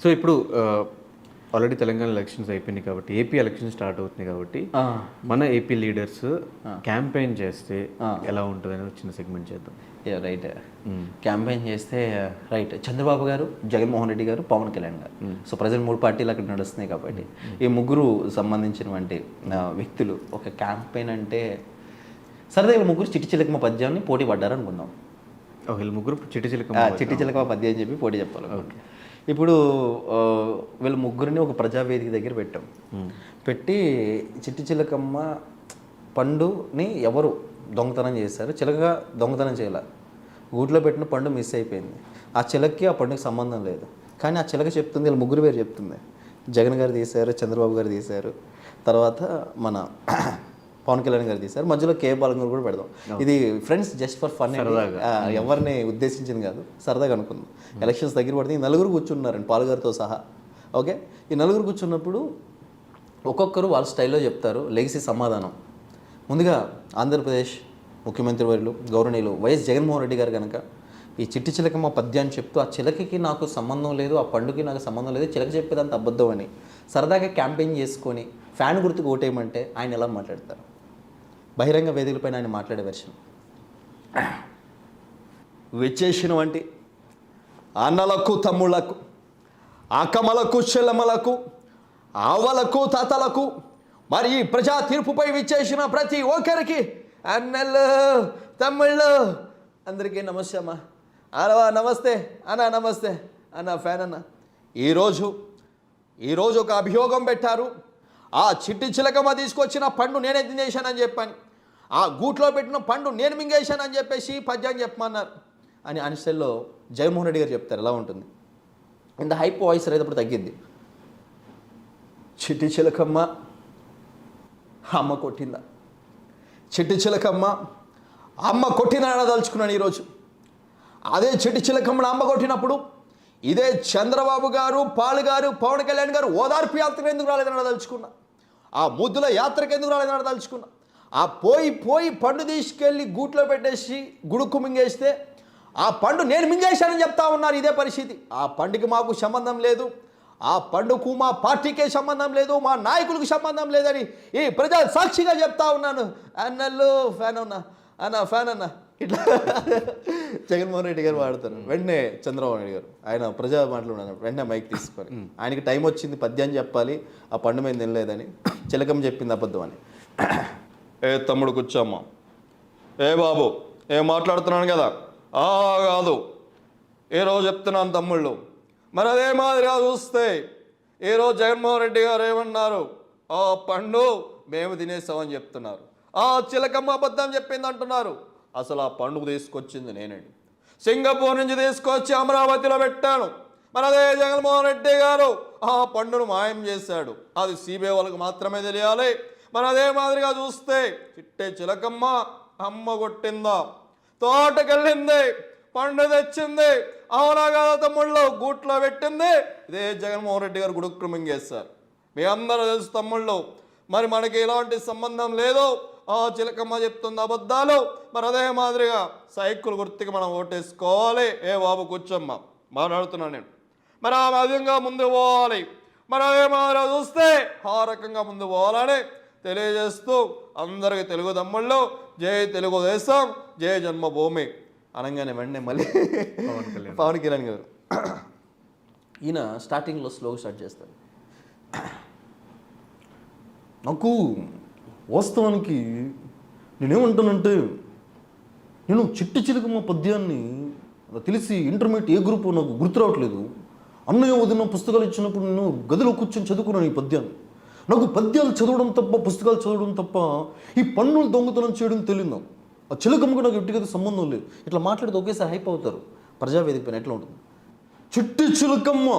So ఇప్పుడు already Telangana elections అయిపోయినాయి కాబట్టి ఏపీ ఎలక్షన్ స్టార్ట్ అవుతుంది కాబట్టి మన ఏపీ లీడర్స్ క్యాంపెయిన్ చేస్తే ఎలా ఉంటుంది అని చిన్న సెగ్మెంట్ చేద్దాం. రైట్ క్యాంపెయిన్ చేస్తే రైట్ చంద్రబాబు గారు జగన్మోహన్ రెడ్డి గారు పవన్ కళ్యాణ్ గారు. సో ప్రజెంట్ మూడు పార్టీలు అక్కడ నడుస్తున్నాయి కాబట్టి ఈ ముగ్గురు సంబంధించినటువంటి వ్యక్తులు ఒక క్యాంపెయిన్ అంటే సరదా ముగ్గురు చిట్టి చిలకమ్మ పద్యాన్ని పోటీ పడ్డారు అనుకుందాం ఓ, వీళ్ళు ముగ్గురు చిట్టి చిలక చిట్టి చిలకమ్మ పద్యం అని చెప్పి పోటీ చెప్పాలి ఇప్పుడు వీళ్ళ ముగ్గురిని ఒక ప్రజావేదిక దగ్గర పెట్టాం. పెట్టి చిట్టి చిలకమ్మ పండుని ఎవరు దొంగతనం చేశారు? చిలక దొంగతనం చేయాల. గూట్లో పెట్టిన పండు మిస్ అయిపోయింది. ఆ చిలకకి ఆ పండుగకి సంబంధం లేదు. కానీ ఆ చిలక చెప్తుంది వీళ్ళ ముగ్గురు పేరు చెప్తుంది. జగన్ గారు తీశారు చంద్రబాబు గారు తీశారు. తర్వాత మన పవన్ కళ్యాణ్ గారు తీశారు. మధ్యలో కే బాలన్ గారు కూడా పెడదాం. ఇది ఫ్రెండ్స్ జస్ట్ ఫర్ ఫన్ ఎవరిని ఉద్దేశించింది కాదు. సరదాగా అనుకుందాం. ఎలక్షన్స్ దగ్గర పడితే ఈ నలుగురు కూర్చున్నారండి పాలుగారితో సహా. ఓకే? ఈ నలుగురు కూర్చున్నప్పుడు ఒక్కొక్కరు వాళ్ళ స్టైల్లో చెప్తారు. లెగసీ సమాధానం. ముందుగా ఆంధ్రప్రదేశ్ ముఖ్యమంత్రి వర్యులు గౌరవనీయులు వైఎస్ జగన్మోహన్ రెడ్డి గారు కనుక ఈ చిట్టి చిలకమ్మ పద్యాన్ని చెప్తూ ఆ చిలకకి నాకు సంబంధం లేదు ఆ పండుగకి నాకు సంబంధం లేదు చిలక చెప్పేదంత అబద్ధం అని సరదాగా క్యాంపెయిన్ చేసుకొని ఫ్యాన్ గుర్తుకు ఓటేయమంటే ఆయన ఎలా మాట్లాడతారు? బహిరంగ వేదికలపైన ఆయన మాట్లాడే వెర్షన్ విచ్చేసిన వంటి అన్నలకు తమ్ముళ్ళకు అక్కమలకు చెల్లెమలకు ఆవలకు తాతలకు మరి ఈ ప్రజా తీర్పుపై విచ్చేసిన ప్రతి ఒక్కరికి అన్నలు తమ్ముళ్ళు అందరికీ నమస్తే అమ్మా. అలవా నమస్తే. అన్న నమస్తే. అన్న ఫ్యాన్ అన్న. ఈరోజు ఈరోజు ఒక అభియోగం పెట్టారు. ఆ చిట్టి చిలకమ్మ తీసుకొచ్చిన పండు నేనే తినేశానని చెప్పాను. ఆ గూట్లో పెట్టిన పండు నేను మింగేశానని చెప్పేసి పద్యాన్ని చెప్పమన్నారు. అని అనిసెల్లో జగన్మోహన్ రెడ్డి గారు చెప్తారు ఎలా ఉంటుంది? ఇంత హైప్ వాయిస్ అనేటప్పుడు తగ్గింది. చిట్టి చిలకమ్మ అమ్మ కొట్టిందా? చిట్టి చిలకమ్మ అమ్మ కొట్టిందా దలుచుకున్నాను ఈరోజు. అదే చిట్టి చిలకమ్మను అమ్మ కొట్టినప్పుడు ఇదే చంద్రబాబు గారు పాలు గారు పవన్ కళ్యాణ్ గారు ఓదార్పు యాత్రకు ఎందుకు రాలేదని తలుచుకున్నా? ఆ ముద్దుల యాత్రకు ఎందుకు రాలేదని తలుచుకున్నా? ఆ పోయి పోయి పండు తీసుకెళ్ళి గూట్లో పెట్టేసి గుడుక్కు మింగేస్తే ఆ పండు నేను మింగేశానని చెప్తా ఉన్నారు ఇదే పరిస్థితి. ఆ పండుగ మాకు సంబంధం లేదు. ఆ పండుగకు మా పార్టీకే సంబంధం లేదు మా నాయకులకు సంబంధం లేదని ఈ ప్రజా సాక్షిగా చెప్తా ఉన్నాను. అన్నలు ఫ్యాన్ ఉన్నా అన్న ఫ్యాన్ అన్న ఇట్లా జగన్మోహన్ రెడ్డి గారు వాడతారు వెంటనే చంద్రబాబు నాయుడు గారు. ఆయన ప్రజా మాట్లాడున్నారు వెంటనే మైక్ తీసుకొని. ఆయనకి టైం వచ్చింది పద్యాన్ని చెప్పాలి ఆ పండు మీద తినలేదని చిలకం చెప్పింది అబద్ధం అని. ఏ తమ్ముడు కూర్చోమ్మా. ఏ బాబు ఏం మాట్లాడుతున్నాను కదా? ఆ కాదు. ఏ రోజు చెప్తున్నాను తమ్ముళ్ళు. మరి అదే మాదిరిగా చూస్తే ఏ రోజు జగన్మోహన్ రెడ్డి గారు ఏమన్నారు? ఆ పండు మేము తినేసామని చెప్తున్నారు. ఆ చిలకమ్మ అబద్ధం చెప్పింది అంటున్నారు అసలు ఆ పండుగ తీసుకొచ్చింది నేనండి సింగపూర్ నుంచి తీసుకొచ్చి అమరావతిలో పెట్టాను. మరి అదే జగన్మోహన్ రెడ్డి గారు ఆ పండును మాయం చేశాడు. అది సిబిఐ వాళ్ళకి మాత్రమే తెలియాలి. మనం అదే మాదిరిగా చూస్తే చిట్టే చిలకమ్మ అమ్మ కొట్టిందా. తోటకెళ్ళింది పండు తెచ్చింది అవునా కదా తమ్ముళ్ళు గూట్లో పెట్టింది. ఇదే జగన్మోహన్ రెడ్డి గారు గుడుక్కు మింగేశారు. మీ అందరూ తెలుసు తమ్ముళ్ళు మరి మనకి ఎలాంటి సంబంధం లేదు ఆ చిలకమ్మ చెప్తుంది అబద్ధాలు. మరి అదే మాదిరిగా సైకిల్ గుర్తుకి మనం ఓటేసుకోవాలి. ఏ బాబు కూర్చోమ్మ మాట్లాడుతున్నాను నేను. మరి ఆ విధంగా ముందు పోవాలి. మరి అదే మాదిరిగా చూస్తే ఆ రకంగా ముందు పోవాలని తెలియజేస్తూ అందరికి తెలుగు తమ్ముళ్ళు జై తెలుగుదేశం జై జన్మభూమి అనగానే వెంటనే మళ్ళీ పవన్ కళ్యాణ్. పవన్ కళ్యాణ్ గారు. ఈయన స్టార్టింగ్లో స్లోగా స్టార్ట్ చేస్తారు నాకు వాస్తవానికి నేనేమంటానంటే నేను చిట్టి చిలుకమ్మ పద్యాన్ని తెలిసి ఇంటర్మీడియట్ ఏ గ్రూప్ నాకు గుర్తు రావట్లేదు. అన్నయ్య వదిన పుస్తకాలు ఇచ్చినప్పుడు నేను గదిలో కూర్చొని చదువుకున్నాను ఈ పద్యాన్ని. నాకు పద్యాలు చదవడం తప్ప పుస్తకాలు చదవడం తప్ప ఈ పన్నులు దొంగతనం చేయడం తెలియదు ఆ చిలకమ్మకు నాకు ఎట్టిగత సంబంధం లేదు. ఇట్లా మాట్లాడితే ఒకేసారి హైప్ అవుతారు. ప్రజావేదిక పైన ఎట్లా ఉంటుంది? చిట్టి చిలకమ్మ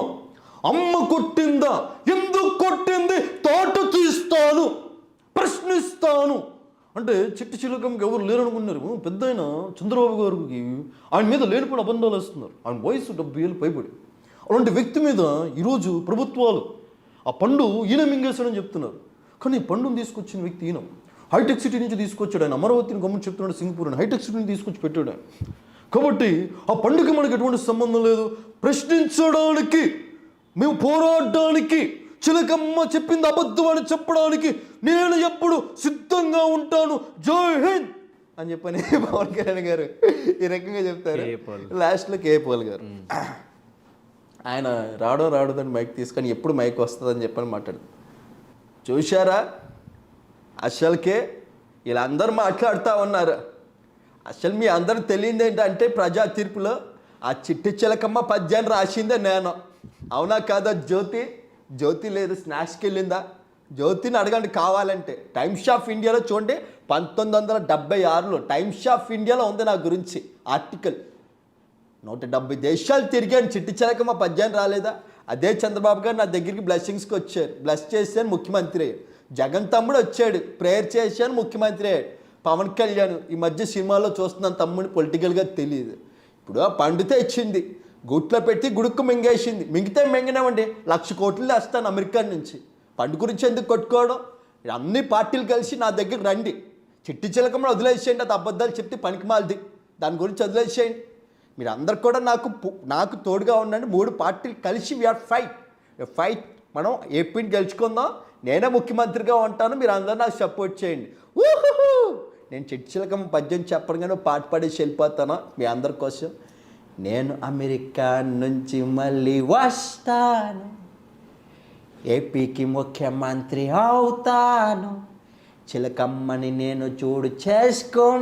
అమ్మ కొట్టిందా? ఎందుకు కొట్టింది? తోట తీస్తాను ప్రశ్నిస్తాను. అంటే చిట్టి చిలకమ్మకి ఎవరు లేరనుకున్నారు? పెద్ద ఆయన చంద్రబాబు గారికి ఆయన మీద లేనిపోయిన అబంధాలు వేస్తున్నారు. ఆయన వయసు డెబ్బై ఏళ్ళు పైబడి. అలాంటి వ్యక్తి మీద ఈరోజు ప్రభుత్వాలు ఆ పండు ఈయన మింగేశాడని చెప్తున్నారు. కానీ ఈ పండును తీసుకొచ్చిన వ్యక్తి ఈయన. హైటెక్ సిటీ నుంచి తీసుకొచ్చాడు ఆయన. అమరావతిని గమని చెప్తున్నాడు సింగపూర్ అని హైటెక్ సిటీని తీసుకొచ్చి పెట్టాడు ఆయన. కాబట్టి ఆ పండుగ మనకి ఎటువంటి సంబంధం లేదు. ప్రశ్నించడానికి మేము పోరాడడానికి చిలకమ్మ చెప్పింది అబద్ధం అని చెప్పడానికి నేను ఎప్పుడు సిద్ధంగా ఉంటాను. జై హింద్! అని చెప్పని పవన్ కళ్యాణ్ గారు ఈ రకంగా చెప్తారు. లాస్ట్లో కే పాల్ గారు ఆయన రాడో రాడోదని మైక్ తీసుకొని ఎప్పుడు మైక్ వస్తుందని చెప్పని మాట్లాడు. చూశారా? అసలుకే వీళ్ళందరూ మాట్లాడుతూ ఉన్నారు. అసలు మీ అందరూ తెలియదు ఏంటంటే ప్రజా తీర్పులో ఆ చిట్టి చిలకమ్మ పద్యాన్ని రాసిందే నేను. అవునా కాదా జ్యోతి? జ్యోతి లేదు స్నాష్కి వెళ్ళిందా? జ్యోతిని అడగండి కావాలంటే. టైమ్స్ ఆఫ్ ఇండియాలో చూడండి పంతొమ్మిది వందల డెబ్బై ఆరులో టైమ్స్ ఆఫ్ ఇండియాలో ఉంది నా గురించి ఆర్టికల్. నూట డెబ్బై దేశాలు తిరిగాను. చిట్టి చిలకమ్మ పద్యాన్ని రాలేదా? అదే చంద్రబాబు గారు నా దగ్గరికి బ్లెస్సింగ్స్కి వచ్చారు. బ్లెస్ చేశాను ముఖ్యమంత్రి జగన్ తమ్ముడు వచ్చాడు. ప్రేయర్ చేశాను ముఖ్యమంత్రి అయ్యాడు. పవన్ కళ్యాణ్ ఈ మధ్య సినిమాలో చూస్తున్నాను తమ్ముడిని పొలిటికల్గా తెలియదు. ఇప్పుడు ఆ పండు ఇచ్చింది గుట్లో పెట్టి గుడుక్కు మింగేసింది. మింగితే మింగినామండి లక్ష కోట్లు వేస్తాను అమెరికా నుంచి. పండు గురించి ఎందుకు కొట్టుకోవడం? అన్ని పార్టీలు కలిసి నా దగ్గర రండి. చిట్టి చిలకమ్మని వదిలేసేయండి. అది అబద్ధాలు చెప్తే పనికిమాలది దాని గురించి వదిలేసేయండి. మీరు అందరు కూడా నాకు నాకు తోడుగా ఉండండి. మూడు పార్టీలు కలిసి వీఆర్ ఫైట్ ఫైట్ మనం ఏపీని గెలుచుకుందాం? నేనే ముఖ్యమంత్రిగా ఉంటాను. మీరు అందరూ నాకు సపోర్ట్ చేయండి. ఊహుహు! నేను చిట్చిలకమ్మ పద్యం చెప్పడంగానే పాట పాడేసి వెళ్ళిపోతాను? మీ అందరి కోసం. నేను అమెరికా నుంచి మళ్ళీ వస్తాను. ఏపీకి ముఖ్యమంత్రి అవుతాను. చిలకమ్మని నేను చూడు చేసుకో